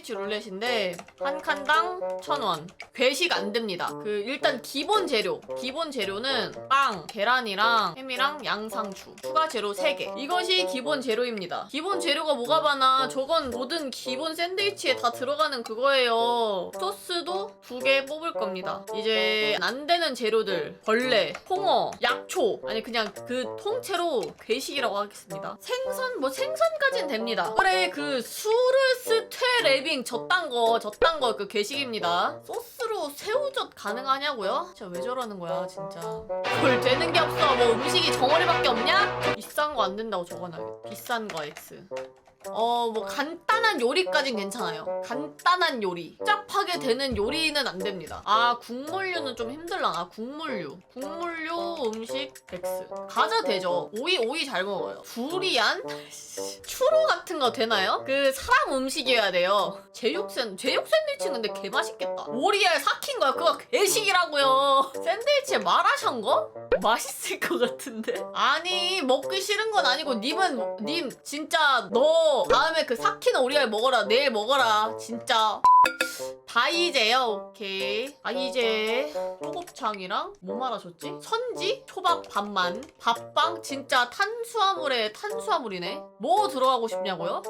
샌드위치 룰렛인데 한 칸당 1,000원. 괴식 안 됩니다. 그 일단 기본 재료. 기본 재료는 빵, 계란이랑 햄이랑 양상추. 추가 재료 3개. 이것이 기본 재료입니다. 기본 재료가 뭐가 많아? 저건 모든 기본 샌드위치에 다 들어가는 그거예요. 소스도 두개 뽑을 겁니다. 이제 안 되는 재료들. 벌레, 홍어, 약초. 아니 그냥 그 통째로 괴식이라고 하겠습니다. 생선 뭐 생선까진 됩니다. 그래 그 수르스 퇴레빙 저딴 거 저딴 거 그 괴식입니다. 소스로 새우젓 가능하냐고요? 진짜 왜 저러는 거야 진짜. 뭘 되는 게 없어. 뭐 음식이 정어리밖에 없냐? 비싼 거 안 된다고 적어놔야겠다. 비싼 거 X. 어, 뭐 간단한 요리까진 괜찮아요. 간단한 요리. 복잡하게 되는 요리는 안 됩니다. 아, 국물류는 좀 힘들라나. 국물류. 국물류 음식 X. 과자 되죠. 오이 오이 잘 먹어요. 두리안? 추로 같은 거 되나요? 그 사람 음식이어야 돼요. 제육 샌 제육 샌드위치 근데 개 맛있겠다. 오리알 삭힌 거야. 그거 괴식이라고요. 샌드위치에 마라샹 거? 맛있을 것 같은데? 아니 먹기 싫은 건 아니고 님은 님 진짜 너 다음에 그 삭힌 오리알 먹어라. 내일 먹어라. 진짜 다이제요. 오케이. 다이제. 초곱창이랑 뭐 말하셨지? 선지? 초밥 반만. 밥빵? 진짜 탄수화물에 탄수화물이네. 뭐 들어가고 싶냐고요?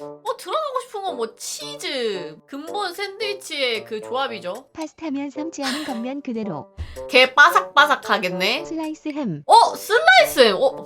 뭐 들어가고 싶은 건 뭐 치즈. 근본 샌드위치의 그 조합이죠. 파스타면 삶지 않은 겉면 그대로. 개 바삭바삭하겠네. 슬라이스 햄. 어 슬라이스 어.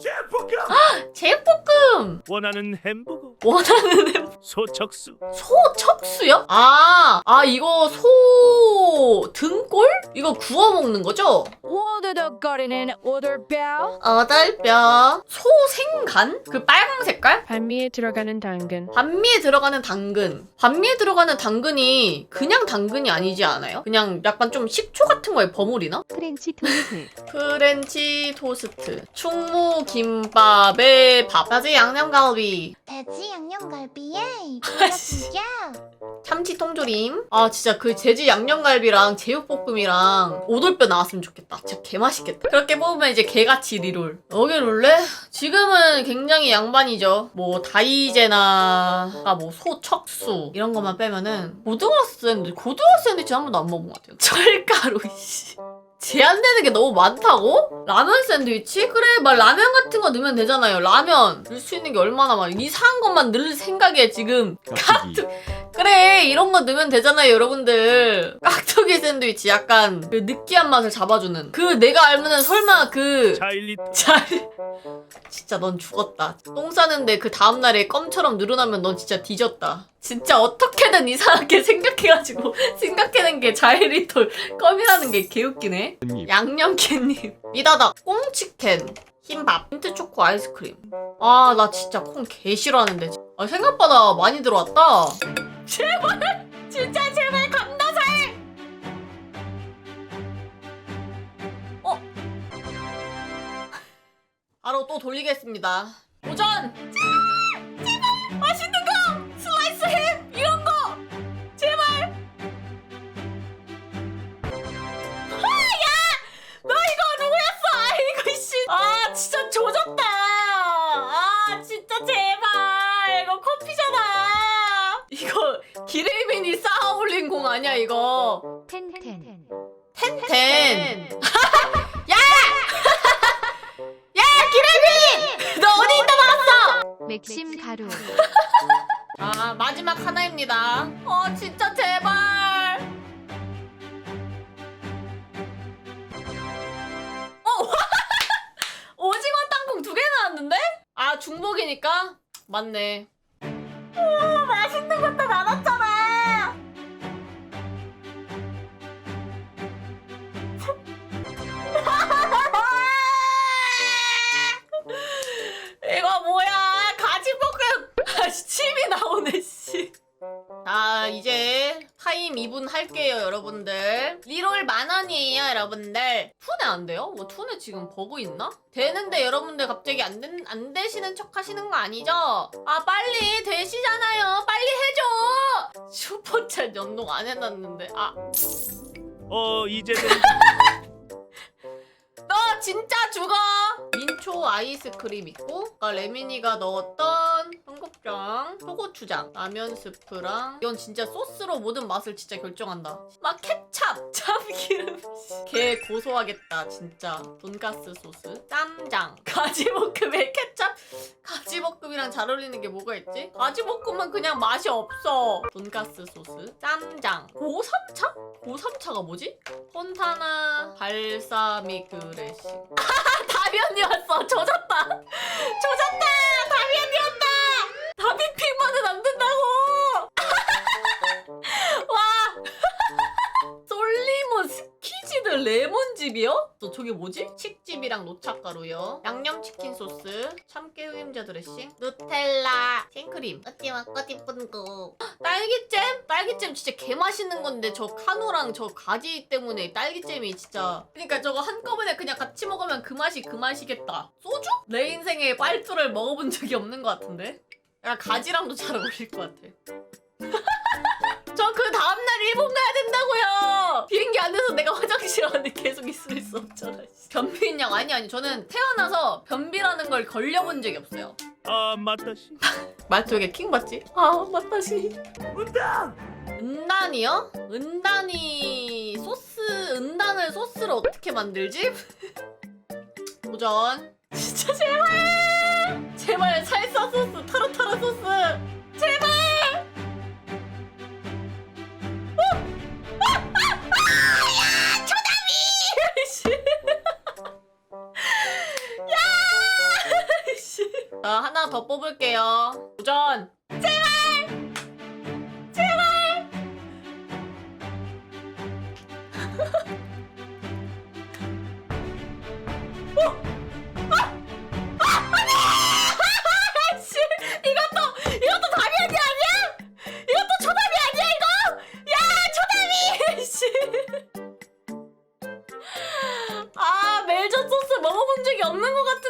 제육볶음! 원하는 햄버거. 원하는 햄- 소척수. 소 척수요? 아, 아 이거 소 등골? 이거 구워 먹는 거죠? 오도독거리는 오돌뼈 어달뼈 소 생간? 그 빨강 색깔? 반미에 들어가는 당근 반미에 들어가는 당근. 반미에 들어가는 당근이 그냥 당근이 아니지 않아요? 그냥 약간 좀 식초 같은 거에 버무리나? 프렌치 토스트 프렌치 토스트. 충무 김밥에 밥. 나지 양념갈비. 돼지 양념갈비에 참치 통조림. 아 진짜 그 제주 양념갈비랑 제육볶음이랑 오돌뼈 나왔으면 좋겠다. 진짜 개 맛있겠다. 그렇게 뽑으면 이제 개같이 리롤. 여기 룰래? 지금은 굉장히 양반이죠. 뭐 다이제나 뭐 소 척수 이런 것만 빼면은 고등어 샌드위치 고등어 샌드위치 한 번도 안 먹은 것 같아요. 철가루 씨. 제한되는 게 너무 많다고? 라면 샌드위치? 그래, 막 라면 같은 거 넣으면 되잖아요. 라면. 넣을 수 있는 게 얼마나 많아. 이상한 것만 넣을 생각에 지금 카트. 그래, 이런 거 넣으면 되잖아요, 여러분들. 깍두기 샌드위치 약간 그 느끼한 맛을 잡아주는. 그 내가 알면은 설마 그. 차일리터 잘. 진짜 넌 죽었다. 똥 싸는데 그 다음날에 껌처럼 늘어나면 넌 진짜 뒤졌다. 진짜 어떻게든 이상하게 생각해가지고 생각해낸 게 자일리톨 껌이라는 게 개웃기네. 양념 캔님. 미다다 꽁치캔. 흰밥, 민트 초코 아이스크림. 아, 나 진짜 콩 개 싫어하는데. 아, 생각보다 많이 들어왔다. 제발! 진짜 제발 감나살! 어? 바로 또 돌리겠습니다. 도전! 기레민이 쌓아 올린 공 아니야, 이거. 텐텐 텐텐. 야! 야, 기레민! 너 어디 있다 말았어? 맥심 가루 아, 마지막 하나입니다. 어, 진짜 제발. 어, 오징어 땅콩 두 개 나왔는데? 아, 중복이니까? 맞네. 오, 맛있는 것도 많았잖아. 타임 2분 할게요, 여러분들. 리롤 만 원이에요, 여러분들. 투네 안 돼요? 뭐 투네 지금 버그 있나? 되는데 여러분들 갑자기 안, 된, 안 되시는 척 하시는 거 아니죠? 아, 빨리 되시잖아요. 빨리 해줘! 슈퍼챗 연동 안 해놨는데. 아, 어 이제는 너 진짜 죽어! 민초 아이스크림 있고, 아까 레미니가 넣었던 랑 초고추장, 라면 스프랑 이건 진짜 소스로 모든 맛을 진짜 결정한다. 막 케찹, 참기름. 개 고소하겠다 진짜. 돈가스 소스, 쌈장, 가지볶음에 케찹. 가지볶음이랑 잘 어울리는 게 뭐가 있지? 가지볶음은 그냥 맛이 없어. 돈가스 소스, 쌈장, 고삼차? 고삼차가 뭐지? 폰타나 발사믹 드레싱. 답이 언니 왔어. 조졌다. 답이 언니 왔다. 레몬즙이요? 또 저게 뭐지? 칡즙이랑 노착가루요. 양념치킨 소스, 참깨 흑임자 드레싱, 누텔라, 생크림. 어찌 먹고 싶은 거. 딸기잼? 딸기잼 진짜 개 맛있는 건데 저 카누랑 저 가지 때문에 딸기잼이 진짜 그러니까 저거 한꺼번에 그냥 같이 먹으면 그 맛이 그 맛이겠다. 소주? 내 인생에 빨투를 먹어본 적이 없는 것 같은데? 약간 가지랑도 잘 어울릴 것 같아. 저그 다음날 일본 가야 된다고요. 비행기 안에서 내가 화장실 안에 계속 있을 수 없잖아. 씨. 변비냐? 아니 아니 저는 태어나서 변비라는 걸 걸려본 적이 없어요. 아 맞다시. 말투에 킹 받지? 아 맞다시. 은단이요? 은단이 소스 은단을 소스로 어떻게 만들지? 도전. 진짜 제발. 제발 살사 소스 타르타르 소스. 씨. 자, 하나 더 뽑을게요. 도전. 씨, 이것도 이것도 답이 아니야 아니야? 이것도 초답이 아니야 이거? 야 초답이 씨. 아 멜젓 소스 먹어본 적이 없는 것 같아.